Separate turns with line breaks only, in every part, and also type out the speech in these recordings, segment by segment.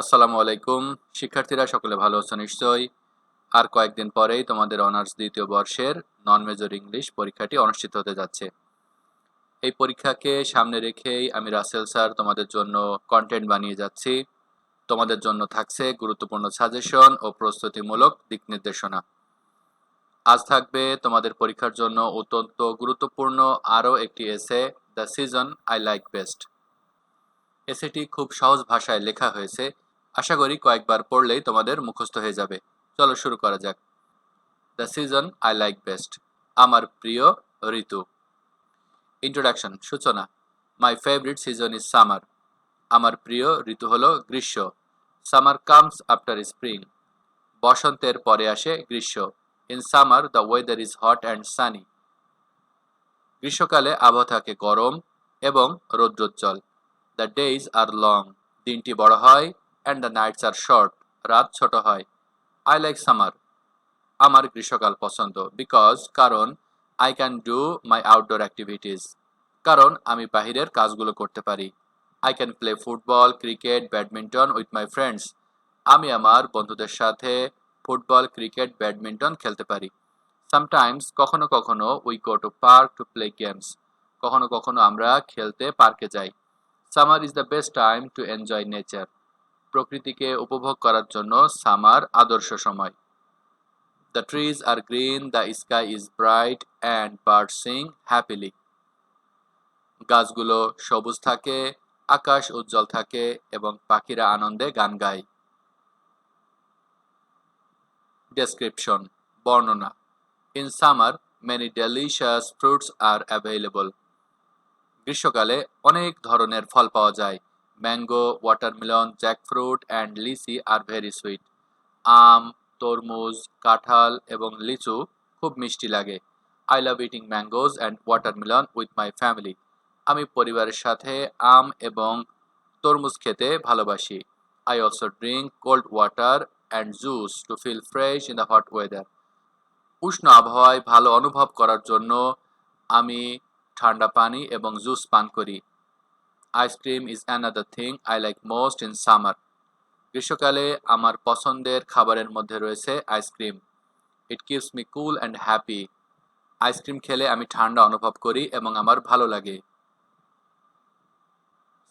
আসসালামু আলাইকুম। শিক্ষার্থীরা, সকলে ভালো আছো নিশ্চয়ই? আর কয়েকদিন পরেই তোমাদের অনার্স দ্বিতীয় বর্ষের নন মেজর ইংলিশ পরীক্ষাটি অনুষ্ঠিত হতে যাচ্ছে। এই পরীক্ষাকে সামনে রেখেই আমি রাসেল স্যার তোমাদের জন্য কন্টেন্ট বানিয়ে যাচ্ছি। তোমাদের জন্য থাকছে গুরুত্বপূর্ণ সাজেশন ও প্রস্তুতিমূলক দিক নির্দেশনা। আজ থাকবে তোমাদের পরীক্ষার জন্য অত্যন্ত গুরুত্বপূর্ণ আরও একটি essay the season I like best এসেটি খুব সহজ ভাষায় লেখা হয়েছে। আশা করি কয়েকবার পড়লেই তোমাদের মুখস্থ হয়ে যাবে। চলো শুরু করা যাক। The season I like best আমার প্রিয় ঋতু। ইন্ট্রোডাকশন সূচনা। My favourite season is summer আমার প্রিয় ঋতু হলো গ্রীষ্ম। সামার কামস আফটার স্প্রিং বসন্তের পরে আসে গ্রীষ্ম। In summer the weather is hot and sunny গ্রীষ্মকালে আবহাওয়া থাকে গরম এবং রৌদ্রোজ্জ্বল। দ্য ডেইজ আর লং দিনটি বড় হয় and the nights are short রাত ছোট হয়। আই লাইক সামার আমার গ্রীষ্মকাল পছন্দ বিকজ কারণ I can do my outdoor activities কারণ, আমি বাহিরের কাজগুলো করতে পারি। I can play football cricket badminton with my friends আমি আমার বন্ধুদের সাথে ফুটবল ক্রিকেট ব্যাডমিন্টন খেলতে পারি। সামটাইমস কখনো কখনো we go to park to play games কখনো কখনো আমরা খেলতে পার্কে যাই। Summer is the best time to enjoy nature প্রকৃতিকে উপভোগ করার জন্য সামার আদর্শ সময়। The trees are green the sky is bright and bird sing happily গাছগুলো সবুজ থাকে, আকাশ উজ্জ্বল থাকে এবং পাখিরা আনন্দে গান গায়। ডেসক্রিপশন বর্ণনা in summer many delicious fruits are available গ্রীষ্মকালে অনেক ধরনের ফল পাওয়া যায়। Mango watermelon jackfruit and lychee are very sweet আম তরমুজ কাঁঠাল এবং লিচু খুব মিষ্টি লাগে। I love eating mangoes and watermelon with my family আমি পরিবারের সাথে আম এবং তরমুজ খেতে ভালোবাসি। I also drink cold water and juice to feel fresh in the hot weather উষ্ণ আবহাওয়ায় ভালো অনুভব করার জন্য আমি ঠান্ডা পানি এবং জুস পান করি। Ice cream is another thing I like most in summer গ্রীষ্মকালে আমার পছন্দের খাবারের মধ্যে রয়েছে ice cream it keeps me cool and happy ice cream খেলে আমি ঠান্ডা অনুভব করি এবং আমার ভালো লাগে।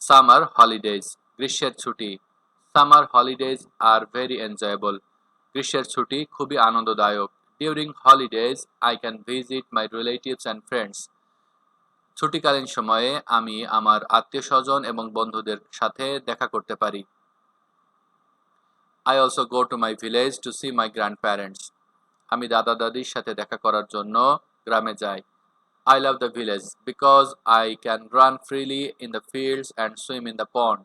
সামার হলিডেজ গ্রীষ্মের ছুটি। Summer holidays are very enjoyable গ্রীষ্মের ছুটি খুবই আনন্দদায়ক। During holidays I can visit my relatives and friends ছুটিকালীন সময়ে আমি আমার আত্মীয় স্বজন এবং বন্ধুদের সাথে দেখা করতে পারি। I also go to my village to see my grandparents আমি দাদা দাদির সাথে দেখা করার জন্য গ্রামে যাই। I love the village because I can run freely in the fields and swim in the pond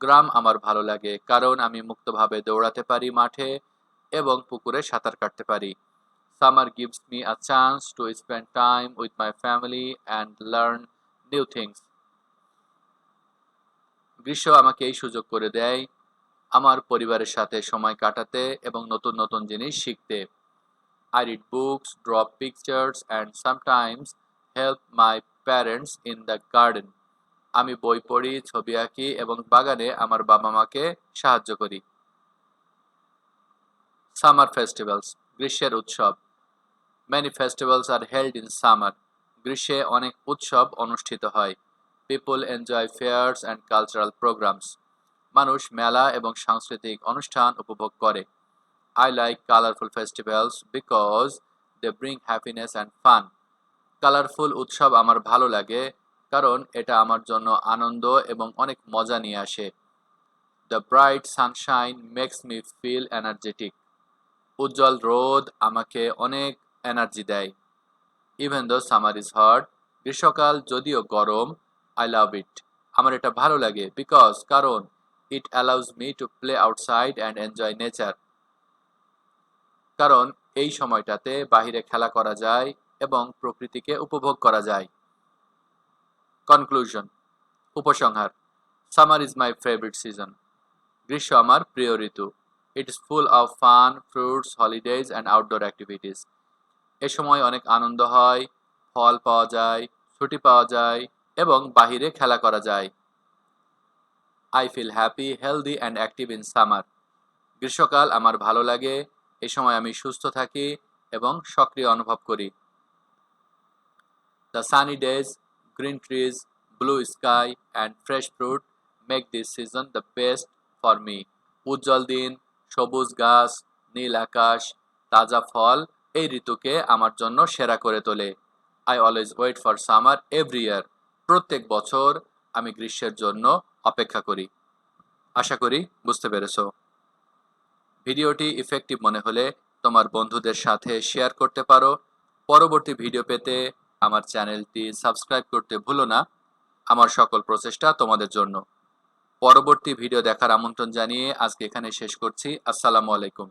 গ্রাম আমার ভালো লাগে, কারণ আমি মুক্তভাবে দৌড়াতে পারি মাঠে এবং পুকুরে সাঁতার কাটতে পারি। Summer gives me a chance to spend time with my family and learn new things. গ্রীষ্ম আমাকে এই সুযোগ করে দেয় আমার পরিবারের সাথে সময় কাটাতে এবং নতুন নতুন জিনিস শিখতে। I read books draw pictures and sometimes help my parents in the garden আমি বই পড়ি, ছবি আঁকি এবং বাগানে আমার বাবা মাকে সাহায্য করি। সামার ফেস্টিভ্যালস গ্রীষ্মের উৎসব। Many festivals are held in summer. গ্রীষ্মে অনেক উৎসব অনুষ্ঠিত হয়। People enjoy fairs and cultural programs মানুষ মেলা এবং সাংস্কৃতিক অনুষ্ঠান উপভোগ করে। I like colourful festivals because they bring happiness and fun colourful উৎসব আমার ভালো লাগে কারণ এটা আমার জন্য আনন্দ এবং অনেক মজা নিয়ে আসে। The bright sunshine makes me feel energetic উজ্জ্বল রোদ আমাকে অনেক এনার্জি দেয় even though summer is hot গ্রীষ্মকাল যদিও গরম আই লাভ ইট আমার এটা ভালো লাগে বিকজ কারণ it allows me to play outside and enjoy nature কারণ, এই সময়টাতে বাহিরে খেলা করা যায় এবং প্রকৃতিকে উপভোগ করা যায়। কনক্লুশন উপসংহার summer is my favourite season গ্রীষ্ম আমার প্রিয় ঋতু। It is full of fun fruits holidays and outdoor activities এ সময় অনেক আনন্দ হয়, ফল পাওয়া যায়, ছুটি পাওয়া যায় এবং বাহিরে খেলা করা যায়। I feel happy healthy and active in summer গ্রীষ্মকাল আমার ভালো লাগে, এ সময় আমি সুস্থ থাকি এবং সক্রিয় অনুভব করি। The sunny days green trees blue sky and fresh fruit make this season the best for me উজ্জ্বল দিন, সবুজ গাছ, নীল আকাশ, তাজা ফল এই ঋতুকে আমার জন্য সেরা করে তোলে। I always wait for summer every year প্রত্যেক বছর আমি গ্রীষ্মের জন্য অপেক্ষা করি। আশা করি বুঝতে পেরেছ। ভিডিওটি ইফেক্টিভ মনে হলে তোমার বন্ধুদের সাথে শেয়ার করতে পারো। পরবর্তী ভিডিও পেতে আমার চ্যানেলটি সাবস্ক্রাইব করতে ভুলো না। আমার সকল প্রচেষ্টা তোমাদের জন্য। পরবর্তী ভিডিও দেখার আমন্ত্রণ জানিয়ে আজকে এখানে শেষ করছি। আসসালামু আলাইকুম।